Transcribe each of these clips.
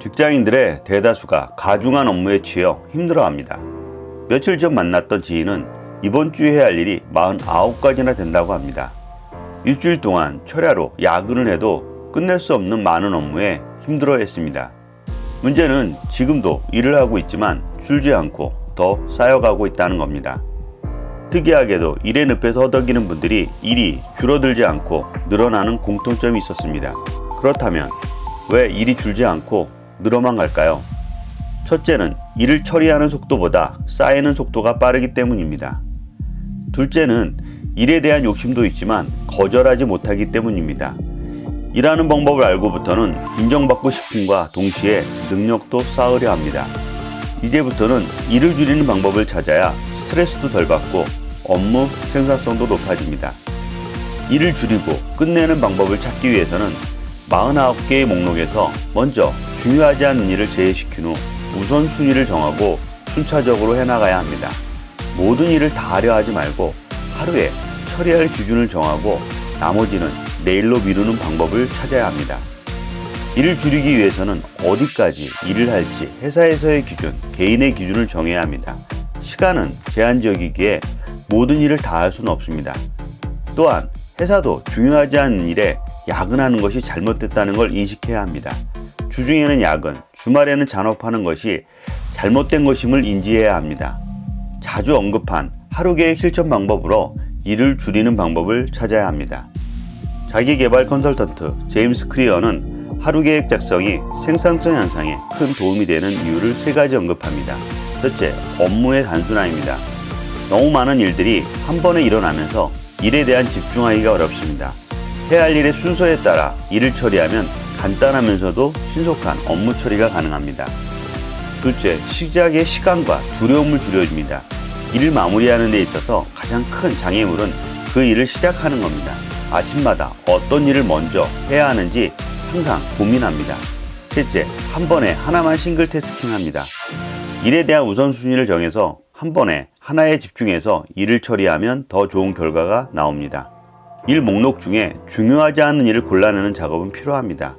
직장인들의 대다수가 가중한 업무에 치여 힘들어합니다. 며칠 전 만났던 지인은 이번 주에 해야 할 일이 49가지나 된다고 합니다. 일주일 동안 철야로 야근을 해도 끝낼 수 없는 많은 업무에 힘들어했습니다. 문제는 지금도 일을 하고 있지만 줄지 않고 더 쌓여가고 있다는 겁니다. 특이하게도 일의 늪에서 허덕이는 분들이 일이 줄어들지 않고 늘어나는 공통점이 있었습니다. 그렇다면 왜 일이 줄지 않고 늘어만 갈까요? 첫째는 일을 처리하는 속도보다 쌓이는 속도가 빠르기 때문입니다. 둘째는 일에 대한 욕심도 있지만 거절하지 못하기 때문입니다. 일하는 방법을 알고부터는 인정받고 싶음과 동시에 능력도 쌓으려 합니다. 이제부터는 일을 줄이는 방법을 찾아야 스트레스도 덜 받고 업무 생산성도 높아집니다. 일을 줄이고 끝내는 방법을 찾기 위해서는 49개의 목록에서 먼저 중요하지 않은 일을 제외시킨 후 우선순위를 정하고 순차적으로 해나가야 합니다. 모든 일을 다 하려 하지 말고 하루에 처리할 기준을 정하고 나머지는 내일로 미루는 방법을 찾아야 합니다. 일을 줄이기 위해서는 어디까지 일을 할지 회사에서의 기준, 개인의 기준을 정해야 합니다. 시간은 제한적이기에 모든 일을 다 할 수는 없습니다. 또한 회사도 중요하지 않은 일에 야근하는 것이 잘못됐다는 걸 인식해야 합니다. 주중에는 야근, 주말에는 잔업하는 것이 잘못된 것임을 인지해야 합니다. 자주 언급한 하루 계획 실천 방법으로 일을 줄이는 방법을 찾아야 합니다. 자기개발 컨설턴트 제임스 크리어는 하루 계획 작성이 생산성 향상에 큰 도움이 되는 이유를 세 가지 언급합니다. 첫째, 업무의 단순화입니다. 너무 많은 일들이 한 번에 일어나면서 일에 대한 집중하기가 어렵습니다. 해야 할 일의 순서에 따라 일을 처리하면 간단하면서도 신속한 업무 처리가 가능합니다. 둘째, 시작의 시간과 두려움을 줄여줍니다. 일을 마무리하는 데 있어서 가장 큰 장애물은 그 일을 시작하는 겁니다. 아침마다 어떤 일을 먼저 해야 하는지 항상 고민합니다. 셋째, 한 번에 하나만 싱글 태스킹 합니다. 일에 대한 우선순위를 정해서 한 번에 하나에 집중해서 일을 처리하면 더 좋은 결과가 나옵니다. 일 목록 중에 중요하지 않은 일을 골라내는 작업은 필요합니다.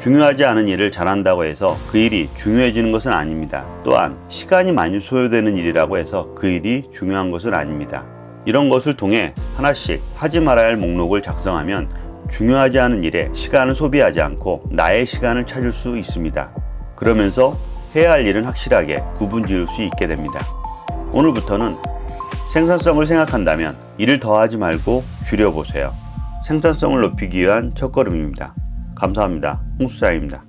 중요하지 않은 일을 잘한다고 해서 그 일이 중요해지는 것은 아닙니다. 또한 시간이 많이 소요되는 일이라고 해서 그 일이 중요한 것은 아닙니다. 이런 것을 통해 하나씩 하지 말아야 할 목록을 작성하면 중요하지 않은 일에 시간을 소비하지 않고 나의 시간을 찾을 수 있습니다. 그러면서 해야 할 일은 확실하게 구분 지을 수 있게 됩니다. 오늘부터는 생산성을 생각한다면 일을 더하지 말고 줄여보세요. 생산성을 높이기 위한 첫걸음입니다. 감사합니다. 홍수장입니다.